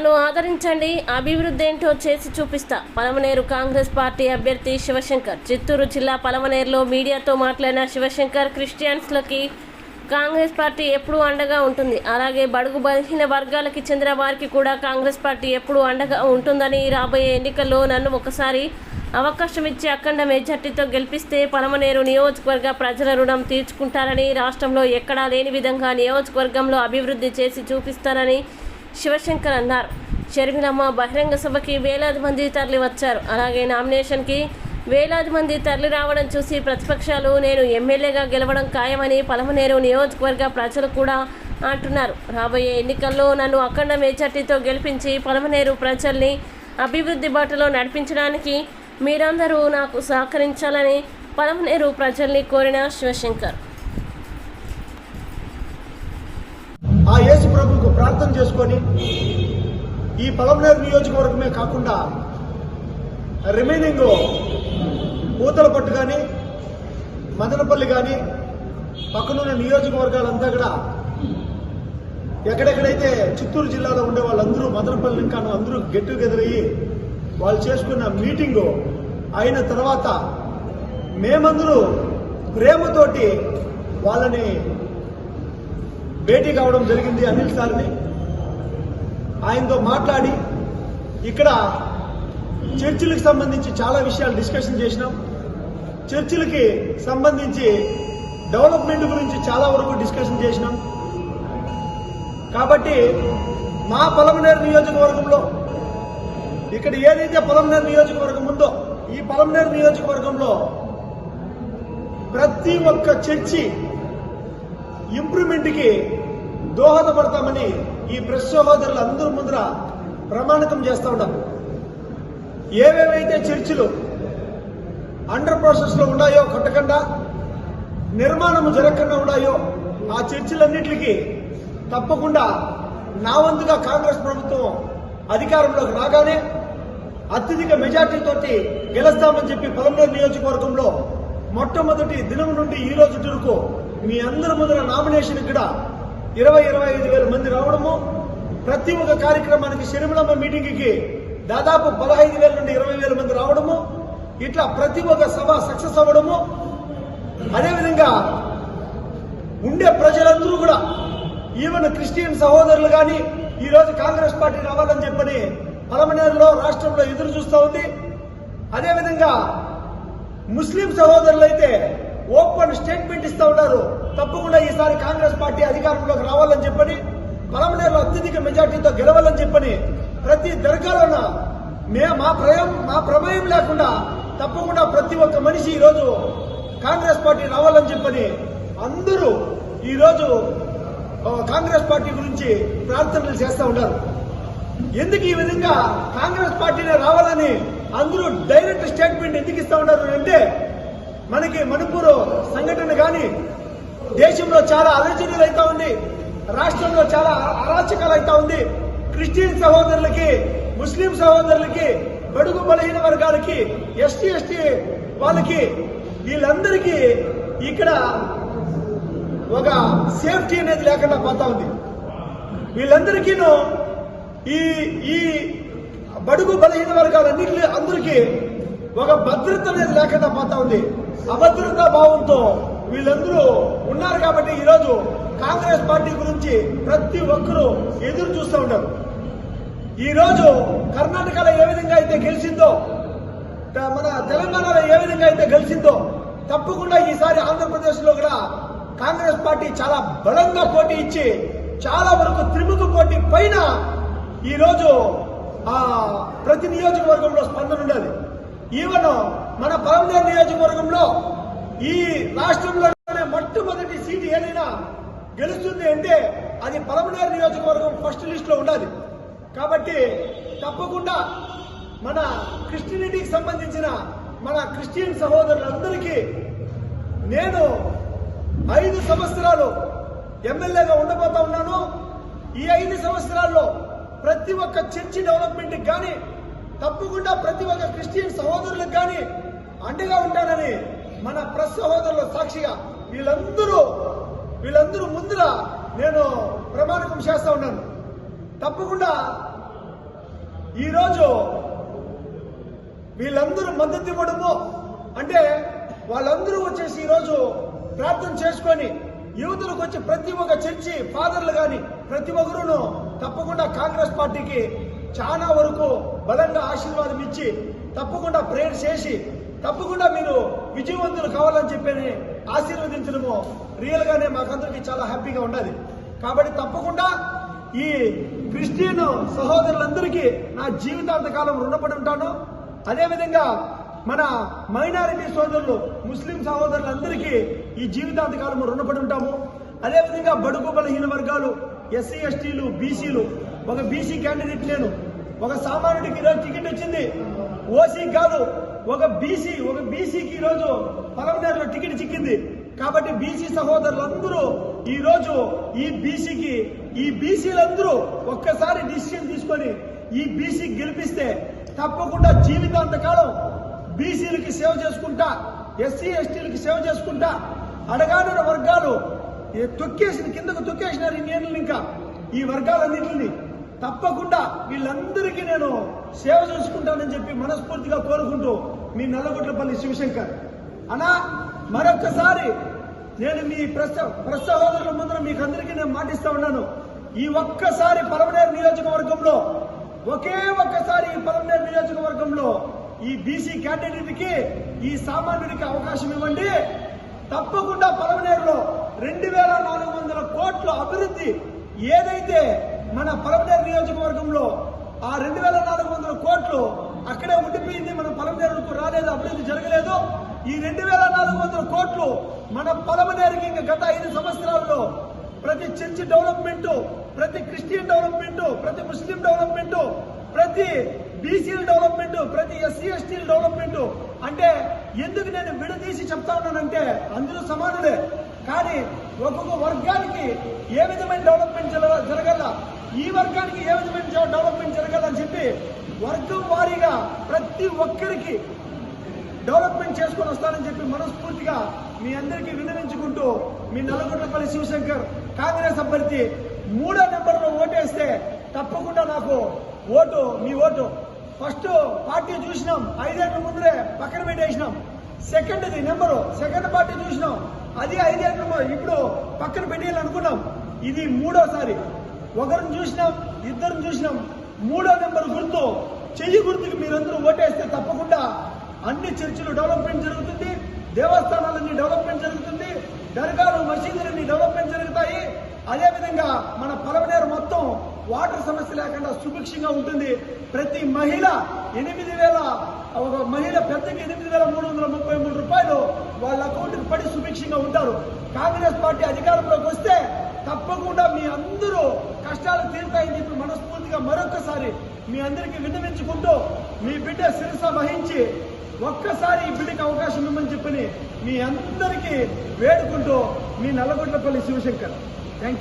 నన్ను ఆదరించండి. అభివృద్ధి ఏంటో చేసి చూపిస్తా. పలమనేరు కాంగ్రెస్ పార్టీ అభ్యర్థి శివశంకర్. చిత్తూరు జిల్లా పలమనేరులో మీడియాతో మాట్లాడిన శివశంకర్ క్రిస్టియన్స్లకి కాంగ్రెస్ పార్టీ ఎప్పుడూ అండగా ఉంటుంది. అలాగే బడుగు బలహీన వర్గాలకి చెందిన వారికి కూడా కాంగ్రెస్ పార్టీ ఎప్పుడూ అండగా ఉంటుందని రాబోయే ఎన్నికల్లో నన్ను ఒకసారి అవకాశం ఇచ్చి అఖండ మెజార్టీతో గెలిపిస్తే పలమనేరు నియోజకవర్గ ప్రజల రుణం తీర్చుకుంటారని రాష్ట్రంలో ఎక్కడా లేని విధంగా నియోజకవర్గంలో అభివృద్ధి చేసి చూపిస్తారని శివశంకర్ అన్నారు. షర్మిలమ్మ బహిరంగ సభకి వేలాది మంది తరలి వచ్చారు. అలాగే నామినేషన్కి వేలాది మంది తరలి రావడం చూసి ప్రతిపక్షాలు నేను ఎమ్మెల్యేగా గెలవడం ఖాయమని పలమనేరు నియోజకవర్గ ప్రజలు కూడా అంటున్నారు. రాబోయే ఎన్నికల్లో నన్ను అఖండ మెజార్టీతో గెలిపించి పలమనేరు ప్రజల్ని అభివృద్ధి బాటలో నడిపించడానికి మీరందరూ నాకు సహకరించాలని పలమనేరు ప్రజల్ని కోరిన శివశంకర్. ఆ యేసు ప్రభువుకు ప్రార్థన చేసుకొని ఈ పలమనేరు నియోజకవర్గమే కాకుండా రిమైనింగ్ పూతలపట్టు కానీ మదనపల్లి కానీ పక్కనున్న నియోజకవర్గాలంతా కూడా ఎక్కడెక్కడైతే చిత్తూరు జిల్లాలో ఉండే వాళ్ళందరూ మదనపల్లి ఇంకా అందరూ గెట్ టుగెదర్ అయ్యి వాళ్ళు చేసుకున్న మీటింగు అయిన తర్వాత మేమందరూ ప్రేమతోటి వాళ్ళని భేటీ కావడం జరిగింది అనిల్ సార్ని. ఆయనతో మాట్లాడి ఇక్కడ చర్చిలకు సంబంధించి చాలా విషయాలు డిస్కషన్ చేసినాం. చర్చిలకి సంబంధించి డెవలప్మెంట్ గురించి చాలా వరకు డిస్కషన్ చేసినాం. కాబట్టి మా పొలమనేరు నియోజకవర్గంలో ఇక్కడ ఏదైతే పొలంనేరు నియోజకవర్గం ఉందో ఈ పొలంనేరు నియోజకవర్గంలో ప్రతి ఒక్క చర్చి ఇంప్రూవ్మెంట్కి దోహదపడతామని ఈ ప్రెస్ సహోదరులు అందరూ ముందర ప్రమాణికం చేస్తూ ఉన్నాం. ఏవేవైతే చర్చిలు అండర్ ప్రాసెస్లో ఉన్నాయో కొట్టకుండా నిర్మాణం జరగకుండా ఉన్నాయో ఆ చర్చిలన్నింటికి తప్పకుండా నా వంతుగా కాంగ్రెస్ ప్రభుత్వం అధికారంలోకి రాగానే అత్యధిక మెజార్టీతోటి గెలుస్తామని చెప్పి పొలంనేరు నియోజకవర్గంలో మొట్టమొదటి దినం నుండి ఈ రోజు వరకు మీ అందరి ముందర నామినేషన్ కూడా ఇరవై ఇరవై ఐదు వేల మంది రావడము ప్రతి ఒక్క కార్యక్రమానికి శనిమలమ్మ మీటింగ్కి దాదాపు పదహైదు వేల నుండి ఇరవై వేల మంది రావడము ఇట్లా ప్రతి ఒక్క సభ సక్సెస్ అవ్వడము. అదేవిధంగా ఉండే ప్రజలందరూ కూడా ఈవెన్ క్రిస్టియన్ సహోదరులు కానీ ఈరోజు కాంగ్రెస్ పార్టీ రావాలని చెప్పని పలమనేరులో రాష్ట్రంలో ఎదురు చూస్తూ ఉంది. అదేవిధంగా ముస్లిం సహోదరులు అయితే ఓపెన్ స్టేట్మెంట్ ఇస్తూ ఉన్నారు. తప్పకుండా ఈసారి కాంగ్రెస్ పార్టీ అధికారంలోకి రావాలని చెప్పని పలమనేరులో అత్యధిక మెజార్టీతో గెలవాలని చెప్పని ప్రతి దర్గాలోన మే మా ప్రయం మా ప్రమేయం లేకుండా తప్పకుండా ప్రతి ఒక్క మనిషి ఈరోజు కాంగ్రెస్ పార్టీ రావాలని చెప్పని అందరూ ఈరోజు కాంగ్రెస్ పార్టీ గురించి ప్రార్థనలు చేస్తూ ఉన్నారు. ఎందుకు ఈ విధంగా కాంగ్రెస్ పార్టీనే రావాలని అందరూ డైరెక్ట్ స్టేట్మెంట్ ఎందుకు ఇస్తా ఉన్నారు అంటే మనకి మణిపూర్ సంఘటన కానీ దేశంలో చాలా అలజడులు అవుతా ఉంది రాష్ట్రంలో చాలా అరాచకాలు అవుతా ఉంది. క్రిస్టియన్ సహోదరులకి ముస్లిం సహోదరులకి బడుగు బలహీన వర్గాలకి ఎస్టీ ఎస్టీ వాళ్ళకి వీళ్ళందరికీ ఇక్కడ ఒక సేఫ్టీ అనేది లేకుండా పోతా ఉంది. వీళ్ళందరికీను ఈ ఈ బడుగు బలహీన వర్గాలన్నింటి అందరికీ ఒక భద్రత అనేది లేకుండా పోతా ఉంది. అభద్రతా భావంతో వీళ్ళందరూ ఉన్నారు కాబట్టి ఈరోజు కాంగ్రెస్ పార్టీ గురించి ప్రతి ఒక్కరూ ఎదురు చూస్తూ ఉన్నారు. ఈరోజు కర్ణాటకలో ఏ విధంగా అయితే గెలిచిందో మన తెలంగాణలో ఏ విధంగా అయితే గెలిచిందో తప్పకుండా ఈసారి ఆంధ్రప్రదేశ్లో కూడా కాంగ్రెస్ పార్టీ చాలా బలంగా పోటీ ఇచ్చి చాలా వరకు త్రిముఖ పోటీ పైన ఈరోజు ఆ ప్రతి నియోజకవర్గంలో స్పందన ఉండాలి. ఈవెన్ మన పవన్ నియోజకవర్గంలో ఈ రాష్ట్రంలోనే మొట్టమొదటి సీటు ఏదైనా గెలుస్తుంది అంటే అది పలమనేరు నియోజకవర్గం ఫస్ట్ లిస్ట్లో ఉండాలి. కాబట్టి తప్పకుండా మన క్రిస్టియనిటీకి సంబంధించిన మన క్రిస్టియన్ సహోదరులందరికీ నేను ఐదు సంవత్సరాలు ఎమ్మెల్యేగా ఉండబోతా ఉన్నాను. ఈ ఐదు సంవత్సరాల్లో ప్రతి ఒక్క చర్చి డెవలప్మెంట్కి కానీ తప్పకుండా ప్రతి ఒక్క క్రిస్టియన్ సహోదరులకు కానీ అండగా ఉంటానని మన ప్రెస్ సహోదరుల సాక్షిగా వీళ్ళందరూ వీళ్ళందరూ ముందర నేను ప్రమాణకం చేస్తా ఉన్నాను. తప్పకుండా ఈరోజు వీళ్ళందరూ మద్దతు ఇవ్వడము అంటే వాళ్ళందరూ వచ్చేసి ఈరోజు ప్రార్థన చేసుకొని యువతులకు వచ్చి ప్రతి ఒక్క చర్చి ఫాదర్లు కానీ ప్రతి ఒక్కరూ తప్పకుండా కాంగ్రెస్ పార్టీకి చాలా వరకు బలంగా ఆశీర్వాదం ఇచ్చి తప్పకుండా ప్రేయర్ చేసి తప్పకుండా మీరు విజయవంతులు కావాలని చెప్పి ఆశీర్వదించడము. రియల్ గానే మాకందరికి చాలా హ్యాపీగా ఉన్నది కాబట్టి తప్పకుండా ఈ క్రిస్టియన్ సహోదరులందరికీ నా జీవితాంత కాలం రుణపడి ఉంటాను. అదేవిధంగా మన మైనారిటీ సోదరులు ముస్లిం సహోదరులందరికీ ఈ జీవితాంత కాలం రుణపడి ఉంటాము. అదేవిధంగా బడుగు బలహీన వర్గాలు ఎస్సీ ఎస్టీలు బీసీలు ఒక బీసీ క్యాండిడేట్ నేను. ఒక సామాన్యుడికి ఈరోజు టికెట్ వచ్చింది. ఓసీ కాదు ఒక బీసీ ఒక బీసీకి ఈరోజు పలమనేరులో టికెట్ చిక్కింది. కాబట్టి బీసీ సహోదరులందరూ ఈ రోజు ఈ బీసీకి ఈ బీసీలందరూ ఒక్కసారి డిసిషన్ తీసుకొని ఈ బీసీ గెలిపిస్తే తప్పకుండా జీవితాంతకాలం బీసీలకి సేవ చేసుకుంటా ఎస్సీ ఎస్టీలకి సేవ చేసుకుంటా అడగాడిన వర్గాలు తొక్కేసిన కిందకు తొక్కేసినారు ఇన్నేళ్ళు ఇంకా ఈ వర్గాలన్నింటినీ. తప్పకుండా వీళ్ళందరికీ నేను సేవ చేసుకుంటానని చెప్పి మనస్ఫూర్తిగా కోరుకుంటూ మీ నల్లగొట్లపల్లి శివశంకర్. అనా మరొక్కసారి నేను మీ ప్రస ప్రశ్న ముందర మీకు అందరికీ నేను మాటిస్తా ఉన్నాను. ఈ ఒక్కసారి పలమనేరు నియోజకవర్గంలో ఒకే ఒక్కసారి ఈ పలమనేరు నియోజకవర్గంలో ఈ బీసీ క్యాండిడేట్కి ఈ సామాన్యుడికి అవకాశం ఇవ్వండి. తప్పకుండా పలమనేరులో రెండు వేల నాలుగు వందల కోట్ల అభివృద్ధి ఏదైతే మన పలమనేరు నియోజకవర్గంలో ఆ రెండు వేల నాలుగు వందల కోట్లు అక్కడే ఉండిపోయింది. మన పలమనేరుకు రాలేదు అభివృద్ధి జరగలేదు. ఈ రెండు వేల నాలుగు వందల కోట్లు మన పొలమనేరుకి ఇంకా గత ఐదు సంవత్సరాల్లో ప్రతి చర్చ్ డెవలప్మెంట్ ప్రతి క్రిస్టియన్ డెవలప్మెంట్ ప్రతి ముస్లిం డెవలప్మెంట్ ప్రతి బీసీల డెవలప్మెంట్ ప్రతి ఎస్సీ ఎస్టీల డెవలప్మెంట్. అంటే ఎందుకు నేను విడదీసి చెప్తా ఉన్నానంటే అందరూ సమానులే కానీ ఒక్కొక్క వర్గానికి ఏ విధమైన డెవలప్మెంట్ జరగ- జరగల? ఈ వర్గానికి ఏ విధమైన డెవలప్మెంట్ జరగాలని చెప్పి వర్గం వారీగా ప్రతి ఒక్కరికి డెవలప్మెంట్ చేసుకొని వస్తానని చెప్పి మనస్ఫూర్తిగా మీ అందరికీ విన్నవించుకుంటూ మీ నల్లగొండపల్లి శివశంకర్ కాంగ్రెస్ అభ్యర్థి మూడో నెంబర్లో ఓటేస్తే తప్పకుండా నాకు ఓటు మీ ఓటు. ఫస్ట్ పార్టీ చూసినాం ఐదేళ్ళ ముందరే పక్కన పెట్టేసినాం. సెకండ్ది నెంబరు సెకండ్ పార్టీ చూసినాం. అది ఐదేళ్ళ ఇప్పుడు పక్కన పెట్టేయాలనుకున్నాం ఇది మూడోసారి. ఒకరిని చూసినాం ఇద్దరిని చూసినాం. మూడో నెంబర్ గుర్తు. చెయ్యి గుర్తుకి మీరందరూ ఓటేస్తే తప్పకుండా అన్ని చర్చిలు డెవలప్మెంట్ జరుగుతుంది దేవస్థానాలన్నీ డెవలప్మెంట్ జరుగుతుంది దర్గాలు మసీదులన్నీ డెవలప్మెంట్ జరుగుతాయి. అదేవిధంగా మన పలవనేరు మొత్తం వాటర్ సమస్య లేకుండా సుభిక్షంగా ఉంటుంది. ప్రతి మహిళ ఎనిమిది వేల ఒక మహిళ పెద్దకి ఎనిమిది వేల మూడు వందల ముప్పై మూడు రూపాయలు వాళ్ళ అకౌంట్కి పడి సుభిక్షంగా ఉంటారు. కాంగ్రెస్ పార్టీ అధికారంలోకి వస్తే తప్పకుండా మీ అందరూ కష్టాలు తీరుతాయని చెప్పి మనస్ఫూర్తిగా మరొకసారి మీ అందరికీ విన్నవించుకుంటూ మీ బిడ్డ శిరస వహించి ఒక్కసారి ఈ బిడ్డకి అవకాశం ఇవ్వమని చెప్పని మీ అందరికీ వేడుకుంటూ మీ నల్లగొండపల్లి శివశంకర్. Thank you